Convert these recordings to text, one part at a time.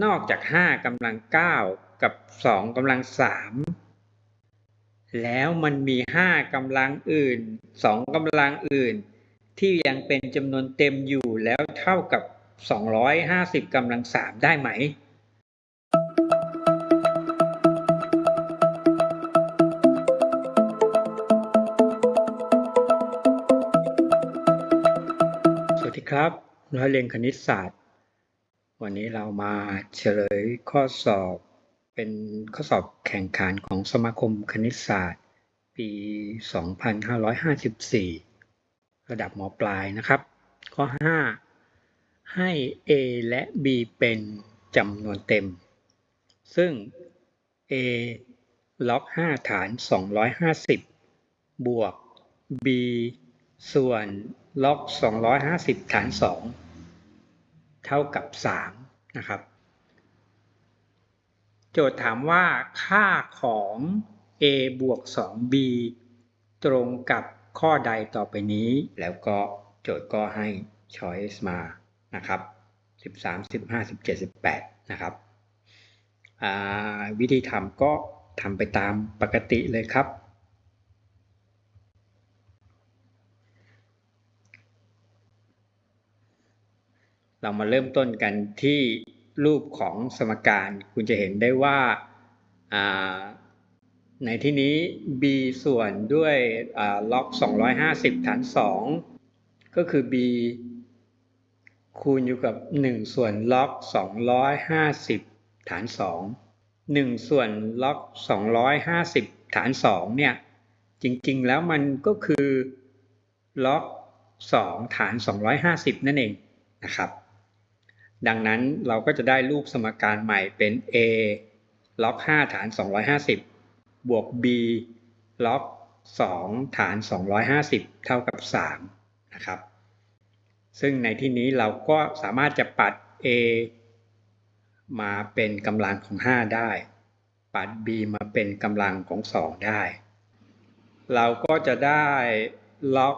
นอกจาก5กำลัง9กับ2กำลัง3แล้วมันมี5กำลังอื่น2กำลังอื่น ที่ยังเป็นจำนวนเต็มอยู่แล้วเท่ากับ 250กำลัง3ได้ไหม สวัสดีครับ ร้อยเรียนคณิตศาสตร์ วันนี้เรามาเฉลยข้อสอบเป็นข้อสอบแข่งขันของสมาคมคณิตศาสตร์ ปี 2554 ระดับมปลายนะครับ ข้อ 5 ให้ a และ b เป็นจำนวนเต็ม ซึ่ง a ล็อก 5 ฐาน 250 บวก b ส่วนล็อก 250 ฐาน 2 เท่ากับ 3 นะครับ โจทย์ถามว่าค่าของ a บวก 2b ตรงกับข้อใดต่อไปนี้ แล้วก็โจทย์ก็ให้ choice มานะครับ 13 15 17 18 นะครับวิธีทำก็ทำไปตามปกติเลยครับ เรามาเริ่มต้นกันที่รูปของสมการ คุณจะเห็นได้ว่าในที่นี้ b ส่วนด้วยล็อก 250 ฐาน 2 ก็คือ b คูณอยู่กับ 1 ส่วนล็อก 250 ฐาน 2 1 ส่วนล็อก 250 ฐาน 2 เนี่ย จริงๆ แล้วมันก็คือล็อก 2 ฐาน 250 นั่นเองนะครับ ดังนั้นเราก็จะได้รูปสมการใหม่เป็น a ล็อก 5 ฐาน 250 บวก b ล็อก 2 ฐาน 250 เท่ากับ 3 นะครับ ซึ่งในที่นี้เราก็สามารถจะปัด a มาเป็นกำลังของ 5 ได้ ปัด b มาเป็นกำลังของ 2 ได้ เราก็จะได้ล็อก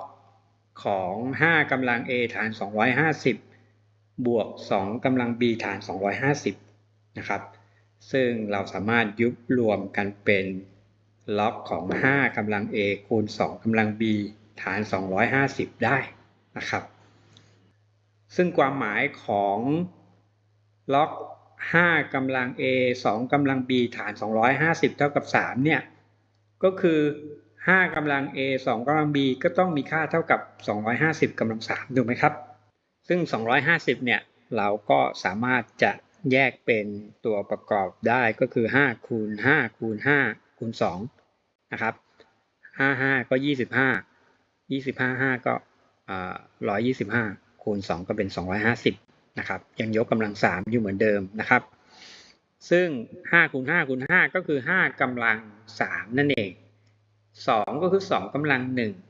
ของ 5กำลัง a ฐาน 250 บวก 2กำลัง b ฐาน 250 นะครับ ซึ่งเราสามารถยุบรวมกันเป็นล็อกของ 5กำลัง a คูณ 2กำลัง b ฐาน 250 ได้นะครับ ซึ่งความหมายของล็อก 5กำลัง a 2กำลัง b ฐาน 250 เท่ากับ 3 เนี่ย ก็คือ 5กำลัง a 2กำลัง b ก็ต้องมีค่าเท่ากับ 250กำลัง3ถูกไหมครับ ซึ่ง 250 เนี่ย เราก็สามารถจะแยกเป็นตัวประกอบได้ก็คือ 5 คูณ 5 คูณ 5 คูณ 2 นะครับ 55 ก็ 25 25 5 ก็125 คูณ 2 ก็เป็น 250 นะครับ ยังยกกำลัง 3 อยู่เหมือนเดิมนะครับ ซึ่ง 5 คูณ 5 คูณ 5 ก็คือ 5กำลัง 3 นั่นเอง 2 ก็คือ 2กำลัง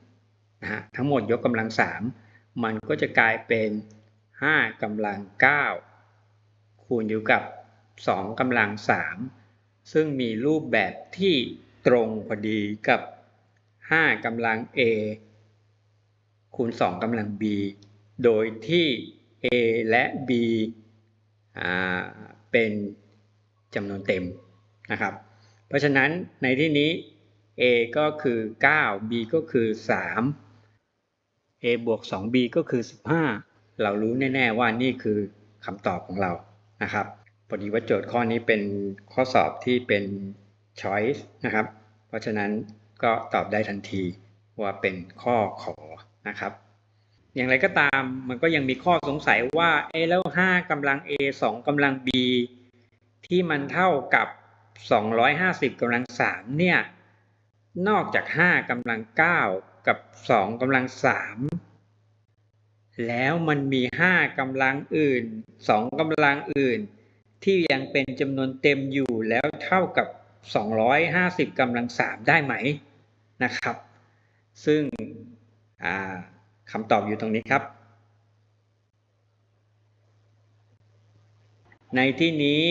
1นะฮะ ทั้งหมดยกกำลัง 3 มันก็จะกลายเป็น 5กำลัง 9 คูณอยู่กับ 2กำลัง 3 ซึ่งมีรูปแบบที่ตรงพอดีกับ 5กำลัง a คูณ 2กำลัง b โดยที่ a และ b เป็นจำนวนเต็มนะครับ เพราะฉะนั้นในที่นี้ a ก็คือ 9 b ก็คือ 3 a บวก 2b ก็คือ 15 เรารู้แน่ๆว่านี่คือคำตอบของเรานะครับพอดีว่าโจทย์ข้อนี้เป็นข้อสอบที่เป็น choice นะครับ เพราะฉะนั้นก็ตอบได้ทันทีว่าเป็นข้อขอนะครับ อย่างไรก็ตามมันก็ยังมีข้อสงสัยว่าเอแล้ว 5กำลัง a 2กำลัง b ที่มันเท่ากับ 250กำลัง3เนี่ย นอกจาก 5กำลัง 9 กับสองกำลังสาม แล้วมันมีห้ากำลังอื่นสองกำลังอื่น ที่ยังเป็นจำนวนเต็มอยู่แล้วเท่ากับ 250กำลังสามได้ไหมนะครับ ซึ่งคำตอบอยู่ตรงนี้ครับ ในที่นี้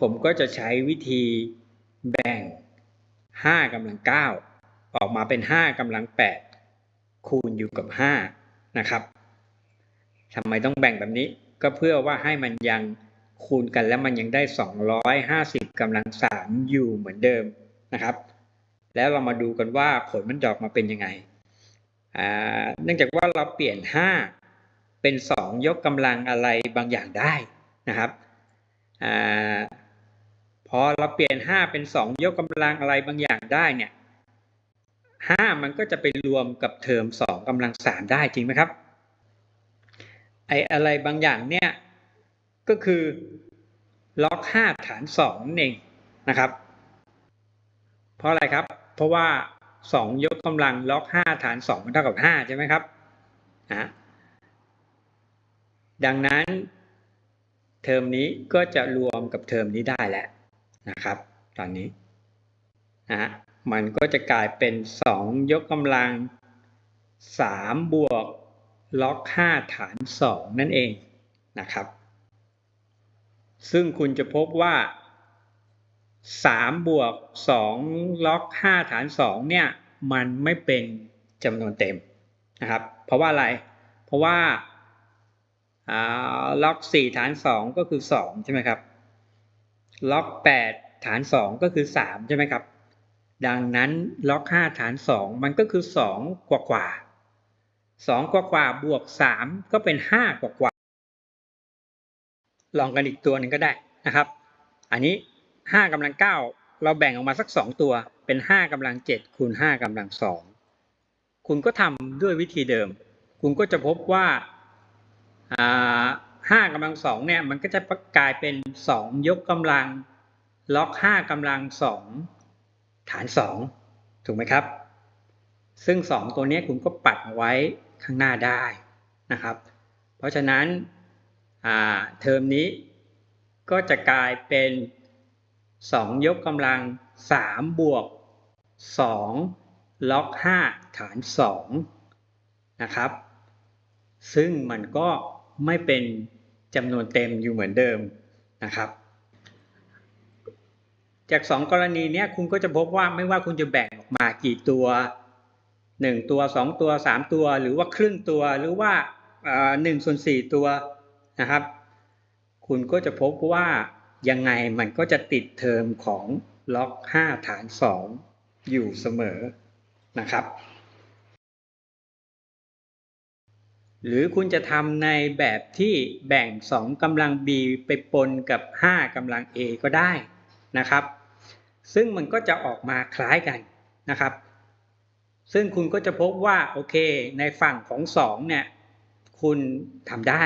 ผมก็จะใช้วิธีแบ่ง 5กำลัง 9 ออกมาเป็น 5กำลัง 8 คูณอยู่กับ 5 นะครับ ทำไมต้องแบ่งแบบนี้ ก็เพื่อว่าให้มันยังคูณกันแล้วมันยังได้ 250กำลัง 3 อยู่เหมือนเดิมนะครับ แล้วเรามาดูกันว่าผลมันดอกมาเป็นยังไงเนื่องจากว่าเราเปลี่ยน 5 เป็น 2 ยกกำลังอะไรบางอย่างได้นะครับอพอเราเปลี่ยน 5 เป็น 2 ยกกำลังอะไรบางอย่างได้เนี่ย 5 มันก็จะไปรวมกับเทอม 2กำลัง 3 ได้จริงไหมครับ ไออะไรบางอย่างเนี่ยก็คือล็อก5ฐาน2นั่นเองนะครับ เพราะอะไรครับ เพราะว่า2ยกกำลังล็อก5ฐาน2มันเท่ากับ5ใช่ไหมครับนะดังนั้นเทอมนี้ก็จะรวมกับเทอมนี้ได้แล้วนะครับ ตอนนี้นะมันก็จะกลายเป็น2ยกกำลัง3บวก ล็อก 5 ฐาน 2 นั่นเองนะครับ ซึ่งคุณจะพบว่า 3 บวก 2 ล็อก 5 ฐาน 2 เนี่ย มันไม่เป็นจำนวนเต็มนะครับ เพราะว่าอะไร เพราะว่าล็อก 4 ฐาน 2 ก็คือ 2 ใช่ไหมครับ ล็อก 8 ฐาน 2 ก็คือ 3 ใช่ไหมครับ ดังนั้นล็อก 5 ฐาน 2 มันก็คือ 2 กว่ากว่า 2กว่ากว่าบวก3ก็เป็น5กว่ากว่าลองกันอีกตัวหนึ่งก็ได้นะครับ อันนี้ห้ากำลังเก้าเราแบ่งออกมาสักสองตัวเป็นห้ากำลังเจ็ดคูณห้ากำลังสองคุณก็ทำด้วยวิธีเดิม คุณก็จะพบว่าห้ากำลังสองเนี่ยมันก็จะกลายเป็นสองยกกำลังล็อกห้ากำลังสองฐานสองถูกไหมครับ ซึ่งสองตัวนี้คุณก็ปัดไว้ข้างหน้าได้นะครับ เพราะฉะนั้นเทอมนี้ก็จะกลายเป็น 2 ยกกำลัง 3 บวก 2 ล็อก 5 ฐาน 2 นะครับ ซึ่งมันก็ไม่เป็นจำนวนเต็มอยู่เหมือนเดิมนะครับ จาก 2 กรณีนี้คุณก็จะพบว่าไม่ว่าคุณจะแบ่งออกมากี่ตัว 1ตัว2ตัว3ตัว หรือว่าครึ่งตัวหรือว่า1ส่วน4ตัวนะครับ คุณก็จะพบว่ายังไงมันก็จะติดเทอมของล็อก5ฐาน2อยู่เสมอนะครับ หรือคุณจะทำในแบบที่แบ่ง 2กำลัง b ไปปนกับ 5กำลัง a ก็ได้นะครับ ซึ่งมันก็จะออกมาคล้ายกันนะครับ ซึ่งคุณก็จะพบว่าโอเค ในฝั่งของ2เนี่ยคุณทำได้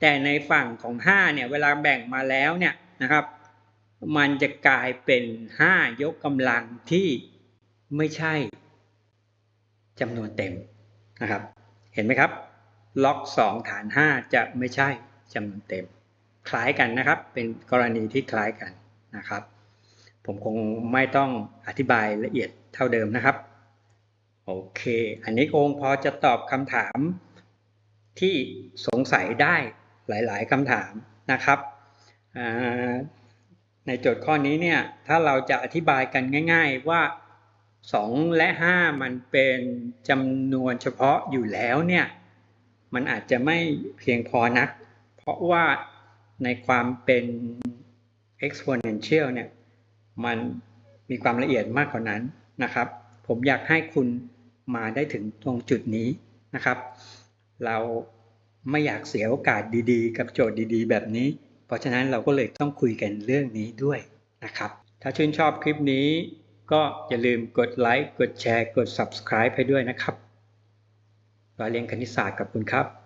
แต่ในฝั่งของ5เนี่ยเวลาแบ่งมาแล้วเนี่ยนะครับ มันจะกลายเป็น5ยกกำลังที่ไม่ใช่จำนวนเต็มนะครับ เห็นไหมครับ ล็อก2ฐาน5จะไม่ใช่จำนวนเต็ม คล้ายกันนะครับ เป็นกรณีที่คล้ายกันนะครับ ผมคงไม่ต้องอธิบายละเอียดเท่าเดิมนะครับ โอเค อันนี้คงพอจะตอบคำถามที่สงสัยได้หลาย ๆคำถามนะครับ ในโจทย์ข้อนี้เนี่ย ถ้าเราจะอธิบายกันง่าย ๆว่า 2 และ 5 มันเป็นจำนวนเฉพาะอยู่แล้วเนี่ย มันอาจจะไม่เพียงพอนัก เพราะว่าในความเป็น exponential เนี่ย มันมีความละเอียดมากกว่านั้นนะครับ ผมอยากให้คุณ มาได้ถึงตรงจุดนี้นะครับ เราไม่อยากเสียโอกาสดีๆ กับโจทย์ดีๆ แบบนี้ เพราะฉะนั้นเราก็เลยต้องคุยกันเรื่องนี้ด้วยนะครับ ถ้าชื่นชอบคลิปนี้ ก็อย่าลืมกดไลค์ กดแชร์ กด subscribe ให้ด้วยนะครับรอยเรียนคณิตศาสตร์กับคุณครับ